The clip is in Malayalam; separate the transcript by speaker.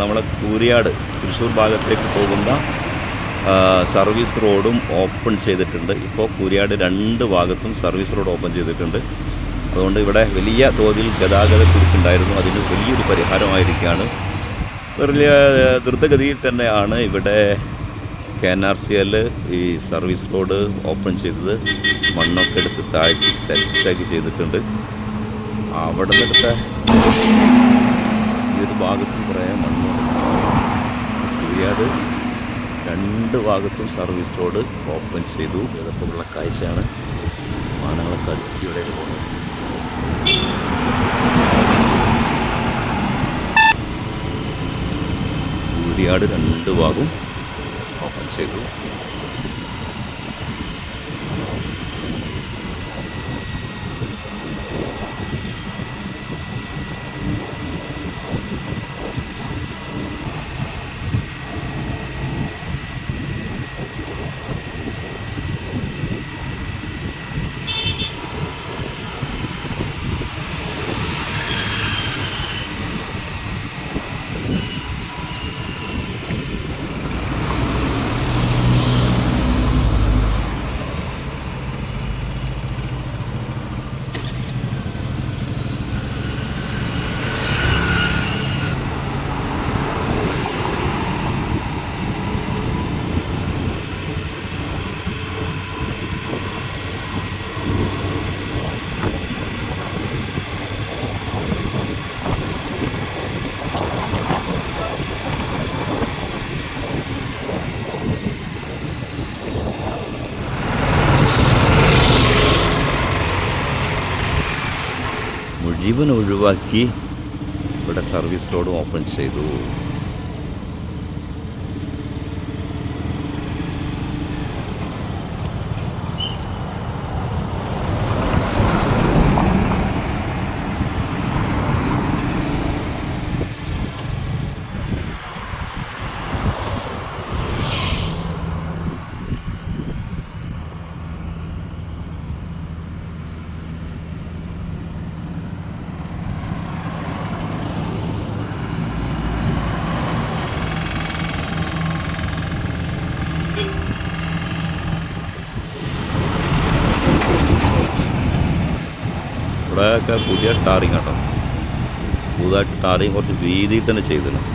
Speaker 1: നമ്മളെ കൂരിയാട് തൃശ്ശൂർ ഭാഗത്തേക്ക് പോകുന്ന സർവീസ് റോഡും ഓപ്പൺ ചെയ്തിട്ടുണ്ട്. ഇപ്പോൾ കൂരിയാട് രണ്ട് ഭാഗത്തും സർവീസ് റോഡ് ഓപ്പൺ ചെയ്തിട്ടുണ്ട്. അതുകൊണ്ട് ഇവിടെ വലിയ തോതിൽ ഗതാഗത കുരുക്കുണ്ടായിരുന്നു. അതിന് വലിയൊരു പരിഹാരമായിരിക്കുകയാണ്. വലിയ ദ്രുതഗതിയിൽ തന്നെയാണ് ഇവിടെ K N R C L ഈ സർവീസ് റോഡ് ഓപ്പൺ ചെയ്തത്. മണ്ണൊക്കെ എടുത്ത് താഴ്ത്തി സെറ്റാക്കി ചെയ്തിട്ടുണ്ട്. അവിടെ നിന്നെടുത്ത ഈ ഒരു ഭാഗത്തും കുറേ മണ്ണ് കുരിയാട് രണ്ട് ഭാഗത്തും സർവീസ് റോഡ് ഓപ്പൺ ചെയ്തു. ഇതൊക്കെയുള്ള കാഴ്ചയാണ് വാഹനങ്ങളൊക്കെ അടിപൊളിയായിട്ട് പോകുന്നത്. ഭൂരിയാട് രണ്ട് ഭാഗവും ഓപ്പൺ ചെയ്തു. മുഴുവൻ ഒഴിവാക്കി ഇവിടെ സർവീസ് റോഡ് ഓപ്പൺ ചെയ്തു. ഇവിടെയൊക്കെ പുതിയ സ്റ്റാറിങ് കേട്ടോ പുതുതായിട്ട് ടാറിങ് കുറച്ച് വീതിയിൽ തന്നെ ചെയ്തിട്ടുണ്ട്.